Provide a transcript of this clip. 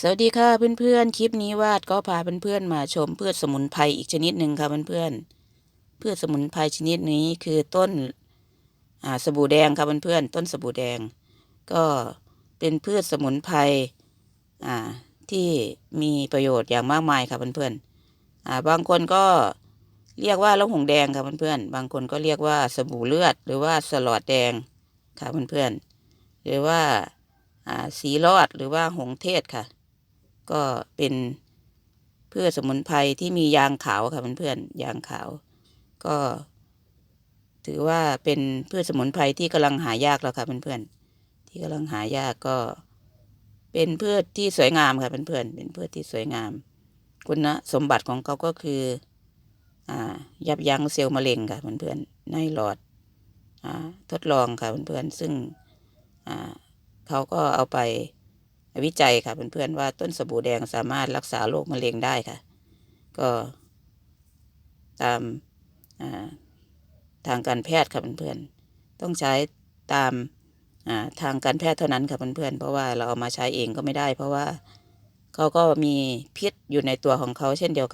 สวัสดีค่ะเพื่อนๆ คลิปนี้วาดก็พาเพื่อนๆมาชมพืชสมุนไพรอีกชนิดหนึ่งค่ะเพื่อนๆพืชสมุนไพรชนิดนี้คือต้นสบู่แดงค่ะเพื่อนๆต้นสบู่แดง ก็เป็นพืชสมุนไพรที่มีประโยชน์อย่างมากมายค่ะเพื่อนๆอ่าบางคนก็เรียกว่าละหงแดงค่ะเพื่อนๆบางคนก็เรียกว่าสบู่เลือด หรือว่าสลอดแดงค่ะเพื่อนๆหรือว่าอ่าสีรอดหรือว่าหงเทศค่ะ ก็เป็นพืชสมุนไพรที่มียางขาวค่ะเพื่อนๆยางขาว ก็ ถือว่าเป็นพืชสมุนไพรที่กำลังหายากแล้วค่ะเพื่อนๆที่กำลังหายากก็ เป็นพืชที่สวยงามค่ะเพื่อนๆเป็นพืชที่สวยงาม คุณสมบัติของเขาก็คืออ่ายับยั้งเซลล์มะเร็งค่ะเพื่อนๆในหลอดอ่าทดลองค่ะเพื่อนๆซึ่งอ่าเขาก็เอาไป วิจัยค่ะเพื่อนๆว่าต้นสบู่แดงสามารถรักษาโรคมะเร็งได้ค่ะ ก็ตามทางการแพทย์ค่ะเพื่อนๆต้องใช้ตามทางการแพทย์เท่านั้นค่ะเพื่อนๆเพราะว่าเราเอามาใช้เองก็ไม่ได้ เพราะว่าเขาก็มีพิษอยู่ในตัวของเขาเช่นเดียวกัน